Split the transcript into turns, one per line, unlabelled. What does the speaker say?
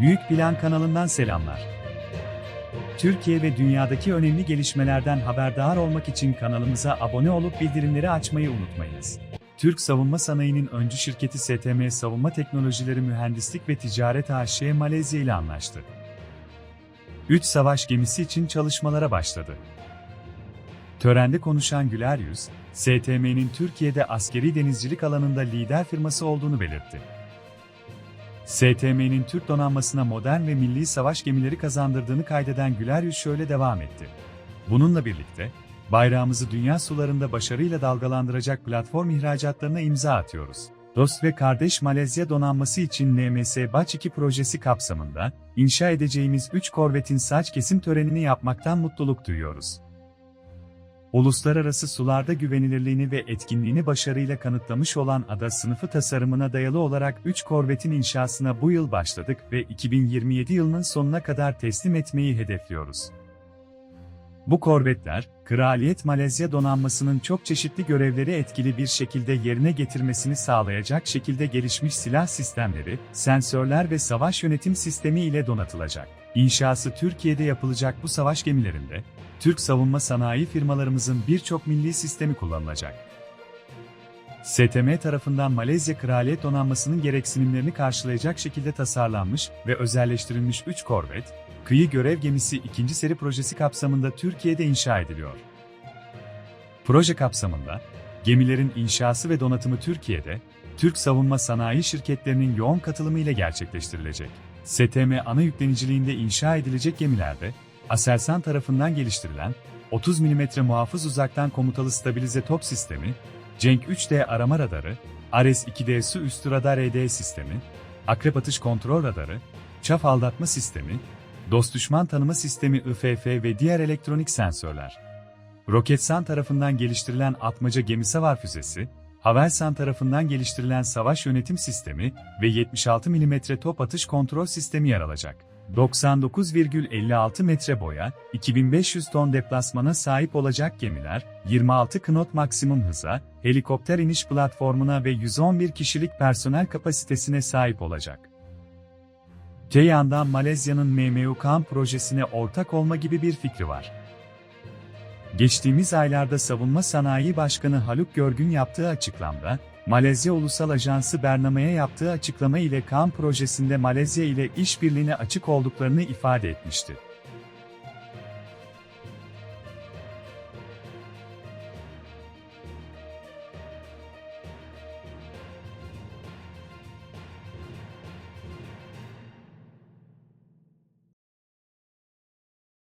Büyük Plan kanalından selamlar. Türkiye ve dünyadaki önemli gelişmelerden haberdar olmak için kanalımıza abone olup bildirimleri açmayı unutmayınız. Türk savunma sanayinin öncü şirketi STM Savunma Teknolojileri Mühendislik ve Ticaret AŞ Malezya ile anlaştı. 3 savaş gemisi için çalışmalara başladı. Törende konuşan Güler Yüz, STM'nin Türkiye'de askeri denizcilik alanında lider firması olduğunu belirtti. STM'nin Türk donanmasına modern ve milli savaş gemileri kazandırdığını kaydeden Güler Yüz şöyle devam etti. Bununla birlikte, bayrağımızı dünya sularında başarıyla dalgalandıracak platform ihracatlarına imza atıyoruz. Dost ve kardeş Malezya donanması için NMS Batch 2 projesi kapsamında, inşa edeceğimiz 3 korvetin saç kesim törenini yapmaktan mutluluk duyuyoruz. Uluslararası sularda güvenilirliğini ve etkinliğini başarıyla kanıtlamış olan ada sınıfı tasarımına dayalı olarak 3 korvetin inşasına bu yıl başladık ve 2027 yılının sonuna kadar teslim etmeyi hedefliyoruz. Bu korvetler, Kraliyet Malezya donanmasının çok çeşitli görevleri etkili bir şekilde yerine getirmesini sağlayacak şekilde gelişmiş silah sistemleri, sensörler ve savaş yönetim sistemi ile donatılacak. İnşası Türkiye'de yapılacak bu savaş gemilerinde, Türk savunma sanayi firmalarımızın birçok milli sistemi kullanılacak. STM tarafından Malezya Kraliyet Donanması'nın gereksinimlerini karşılayacak şekilde tasarlanmış ve özelleştirilmiş 3 korvet, kıyı görev gemisi 2. seri projesi kapsamında Türkiye'de inşa ediliyor. Proje kapsamında, gemilerin inşası ve donatımı Türkiye'de, Türk savunma sanayi şirketlerinin yoğun katılımı ile gerçekleştirilecek. STM ana yükleniciliğinde inşa edilecek gemilerde, Aselsan tarafından geliştirilen 30 mm muhafız uzaktan komutalı stabilize top sistemi, Cenk 3D arama radarı, Ares 2D su üstü radar ED sistemi, Akrep atış kontrol radarı, Çaf aldatma sistemi, Dost düşman tanıma sistemi IFF ve diğer elektronik sensörler. Roketsan tarafından geliştirilen atmaca gemi savar füzesi, Havelsan tarafından geliştirilen savaş yönetim sistemi ve 76 mm top atış kontrol sistemi yer alacak. 99,56 metre boya, 2500 ton deplasmana sahip olacak gemiler, 26 knot maksimum hıza, helikopter iniş platformuna ve 111 kişilik personel kapasitesine sahip olacak. Te yandan Malezya'nın MMUKAM projesine ortak olma gibi bir fikri var. Geçtiğimiz aylarda Savunma Sanayi Başkanı Haluk Görgün yaptığı açıklamada, Malezya Ulusal Ajansı Bernama'ya yaptığı açıklama ile KAM projesinde Malezya ile işbirliğine açık olduklarını ifade etmişti.